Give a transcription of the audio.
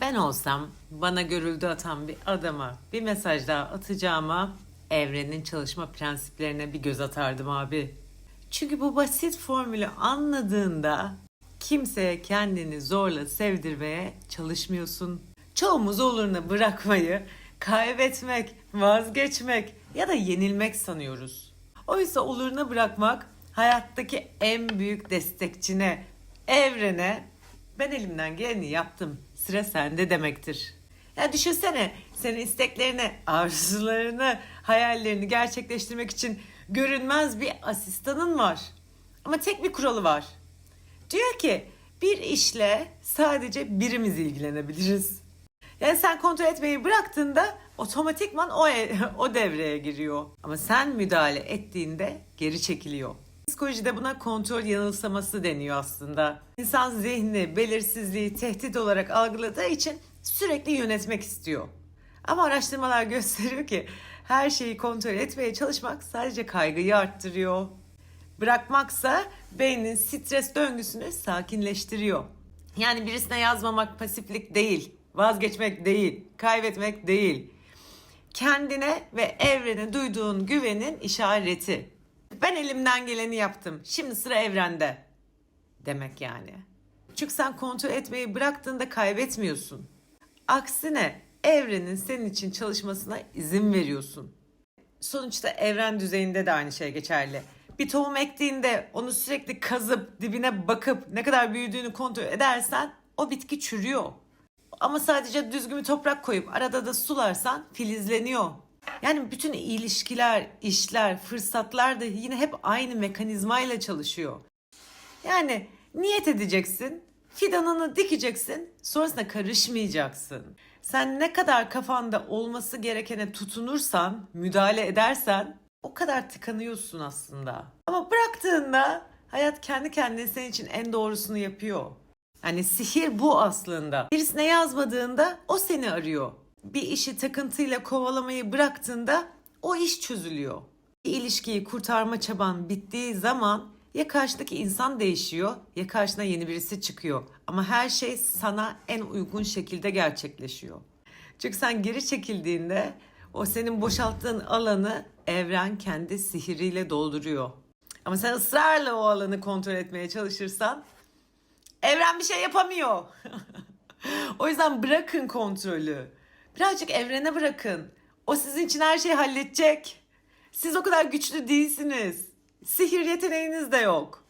Ben olsam bana görüldü atan bir adama bir mesaj daha atacağıma evrenin çalışma prensiplerine bir göz atardım abi. Çünkü bu basit formülü anladığında kimseye kendini zorla sevdirmeye çalışmıyorsun. Çoğumuz oluruna bırakmayı kaybetmek, vazgeçmek ya da yenilmek sanıyoruz. Oysa oluruna bırakmak hayattaki en büyük destekçine, evrene ben elimden geleni yaptım. Sıra sende demektir. Ya düşünsene senin isteklerini, arzularını, hayallerini gerçekleştirmek için görünmez bir asistanın var. Ama tek bir kuralı var. Diyor ki bir işle sadece birimiz ilgilenebiliriz. Yani sen kontrol etmeyi bıraktığında otomatikman o, e- o devreye giriyor. Ama sen müdahale ettiğinde geri çekiliyor. Psikolojide buna kontrol yanılsaması deniyor aslında. İnsan zihni, belirsizliği tehdit olarak algıladığı için sürekli yönetmek istiyor. Ama araştırmalar gösteriyor ki her şeyi kontrol etmeye çalışmak sadece kaygıyı arttırıyor. Bırakmaksa beynin stres döngüsünü sakinleştiriyor. Yani birisine yazmamak pasiflik değil, vazgeçmek değil, kaybetmek değil. Kendine ve evrene duyduğun güvenin işareti. Ben elimden geleni yaptım. Şimdi sıra evrende. Demek yani. Çünkü sen kontrol etmeyi bıraktığında kaybetmiyorsun. Aksine evrenin senin için çalışmasına izin veriyorsun. Sonuçta evren düzeyinde de aynı şey geçerli. Bir tohum ektiğinde onu sürekli kazıp dibine bakıp ne kadar büyüdüğünü kontrol edersen o bitki çürüyor. Ama sadece düzgün bir toprak koyup arada da sularsan filizleniyor. Yani bütün ilişkiler, işler, fırsatlar da yine hep aynı mekanizmayla çalışıyor. Yani niyet edeceksin, fidanını dikeceksin, sonrasında karışmayacaksın. Sen ne kadar kafanda olması gerekene tutunursan, müdahale edersen o kadar tıkanıyorsun aslında. Ama bıraktığında hayat kendi kendine senin için en doğrusunu yapıyor. Yani sihir bu aslında. Birisine yazmadığında o seni arıyor. Bir işi takıntıyla kovalamayı bıraktığında o iş çözülüyor. Bir ilişkiyi kurtarma çaban bittiği zaman ya karşıdaki insan değişiyor ya karşına yeni birisi çıkıyor. Ama her şey sana en uygun şekilde gerçekleşiyor. Çünkü sen geri çekildiğinde o senin boşalttığın alanı evren kendi sihiriyle dolduruyor. Ama sen ısrarla o alanı kontrol etmeye çalışırsan Evren bir şey yapamıyor. o yüzden bırakın kontrolü. Birazcık evrene bırakın. O sizin için her şeyi halledecek. Siz o kadar güçlü değilsiniz. Sihir yeteneğiniz de yok.